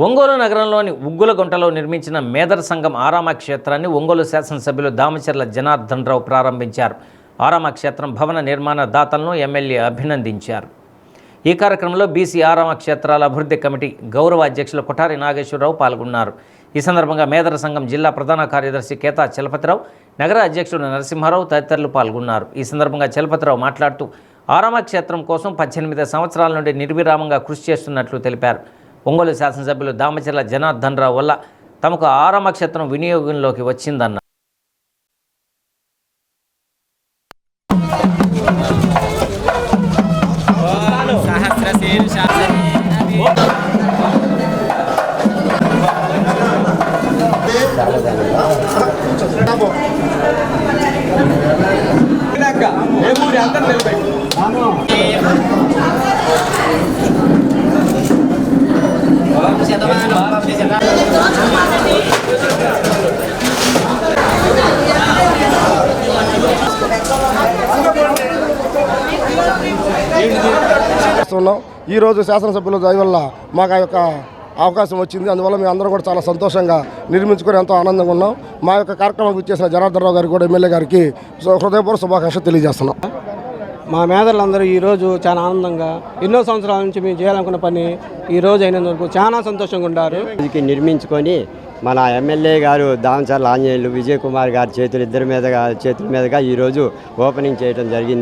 ఒంగోలు నగరంలోని ఉగ్గులగుంటలో నిర్మించిన మేదర్ సంఘం ఆరామ క్షేత్రాన్ని ఒంగోలు శాసనసభ్యులు దామచర్ల జనార్దన్ రావు ప్రారంభించారు. ఆరామ క్షేత్రం భవన నిర్మాణ దాతలను ఎమ్మెల్యే అభినందించారు. ఈ కార్యక్రమంలో బీసీ ఆరామ క్షేత్రాల అభివృద్ధి కమిటీ గౌరవ అధ్యక్షులు కొఠారి నాగేశ్వరరావు పాల్గొన్నారు. ఈ సందర్భంగా మేదర సంఘం జిల్లా ప్రధాన కార్యదర్శి కేతా చలపతిరావు నగర అధ్యక్షుడు నరసింహారావు తదితరులు పాల్గొన్నారు. ఈ సందర్భంగా చలపతిరావు మాట్లాడుతూ ఆరామ క్షేత్రం కోసం పద్దెనిమిది సంవత్సరాల నుండి నిర్విరామంగా కృషి చేస్తున్నట్లు తెలిపారు. ఒంగోలు శాసనసభ్యులు దామచర్ల జనార్దన్ రావు వల్ల తమకు ఆరామ క్షేత్రం వినియోగంలోకి వచ్చిందన్నారు. చేస్తున్నాం. ఈ రోజు శాసనసభ్యుల దయ వల్ల మాకు ఆ యొక్క అవకాశం వచ్చింది. అందువల్ల మేము అందరం కూడా చాలా సంతోషంగా నిర్మించుకొని ఎంతో ఆనందంగా ఉన్నాం. మా యొక్క కార్యక్రమం ఇచ్చేసిన జనార్దన్ రావు గారికి కూడా ఎమ్మెల్యే గారికి సు- హృదయపూర్వక శుభాకాంక్షలు తెలియజేస్తున్నాం. మా మేధలందరూ ఈరోజు చాలా ఆనందంగా ఎన్నో సంవత్సరాల నుంచి మేము చేయాలనుకున్న పని ఈ రోజు అయినందుకు చాలా సంతోషంగా ఉన్నారు. ఇది నిర్మించుకొని మన ఎమ్మెల్యే గారు దామచర్ల ఆంజనేయులు విజయ్ కుమార్ గారి చేతులు ఇద్దరి మీదుగా చేతుల మీదుగా ఈరోజు ఓపెనింగ్ చేయడం జరిగింది.